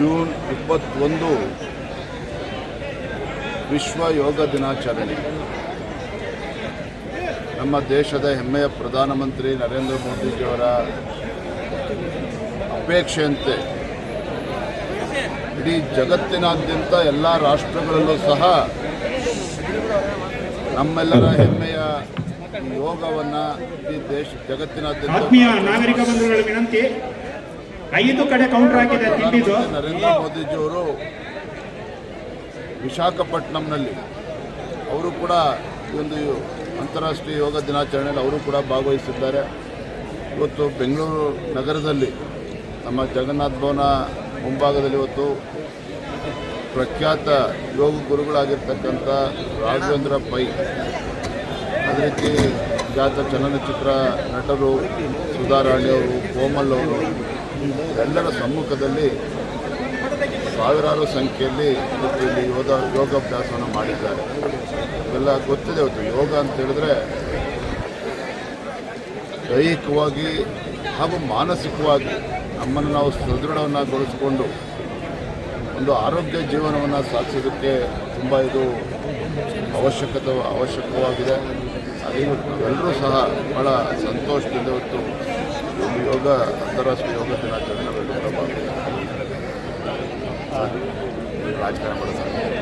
June ಇಪ್ಪತ್ತೊಂದು ವಿಶ್ವ ಯೋಗ ದಿನಾಚರಣೆ. ನಮ್ಮ ದೇಶದ ಹೆಮ್ಮೆಯ ಪ್ರಧಾನಮಂತ್ರಿ ನರೇಂದ್ರ ಮೋದಿಜಿಯವರ ಅಪೇಕ್ಷೆಯಂತೆ ಇಡೀ ಜಗತ್ತಿನಾದ್ಯಂತ ಎಲ್ಲ ರಾಷ್ಟ್ರಗಳಲ್ಲೂ ಸಹ ನಮ್ಮೆಲ್ಲರ ಹೆಮ್ಮೆಯ ಯೋಗವನ್ನು ಈ ದೇಶ ಜಗತ್ತಿನಾದ್ಯಂತ ಐದು ಕಡೆ ಕೌಂಟರ್ ಹಾಕಿದೆ, ತಿಂಡಿದು. ನರೇಂದ್ರ ಮೋದಿಜಿಯವರು ವಿಶಾಖಪಟ್ಟಣಂನಲ್ಲಿ ಅವರು ಕೂಡ ಒಂದು ಅಂತಾರಾಷ್ಟ್ರೀಯ ಯೋಗ ದಿನಾಚರಣೆಯಲ್ಲಿ ಅವರು ಕೂಡ ಭಾಗವಹಿಸಿದ್ದಾರೆ. ಇವತ್ತು ಬೆಂಗಳೂರು ನಗರದಲ್ಲಿ ನಮ್ಮ ಜಗನ್ನಾಥ ಭವನ ಮುಂಭಾಗದಲ್ಲಿ ಇವತ್ತು ಪ್ರಖ್ಯಾತ ಯೋಗ ಗುರುಗಳಾಗಿರ್ತಕ್ಕಂಥ ರಾಘವೇಂದ್ರ ಪೈ, ಅದೇ ರೀತಿ ಖ್ಯಾತ ಚಲನಚಿತ್ರ ನಟರು ಸುಧಾರಾಣಿಯವರು ಕೋಮಲ್ ಅವರು ಎಲ್ಲರ ಸಮ್ಮುಖದಲ್ಲಿ ಸಾವಿರಾರು ಸಂಖ್ಯೆಯಲ್ಲಿ ಇವತ್ತು ಇಲ್ಲಿ ಯೋಗ ಯೋಗಾಭ್ಯಾಸವನ್ನು ಮಾಡಿದ್ದಾರೆ. ಇವೆಲ್ಲ ಗೊತ್ತಿದೆ ಇವತ್ತು. ಯೋಗ ಅಂತ ಹೇಳಿದ್ರೆ ದೈಹಿಕವಾಗಿ ಹಾಗೂ ಮಾನಸಿಕವಾಗಿ ನಮ್ಮನ್ನು ನಾವು ಸದೃಢವನ್ನಾಗೊಳಿಸಿಕೊಂಡು ಒಂದು ಆರೋಗ್ಯ ಜೀವನವನ್ನು ಸಾಧಿಸೋದಕ್ಕೆ ತುಂಬ ಇದು ಅವಶ್ಯಕತೆ ಅವಶ್ಯಕವಾಗಿದೆ. ಅದೇ ಎಲ್ಲರೂ ಸಹ ಬಹಳ ಸಂತೋಷದಿಂದ ಇವತ್ತು ಯೋಗ ಅಂತಾರಾಷ್ಟ್ರೀಯ ಯೋಗ ದಿನಾಚರಣೆ ಕೂಡ ಭಾಗವಹಿಸ್ತೀವಿ. ರಾಜಕಾರಣ ಮಾಡೋದು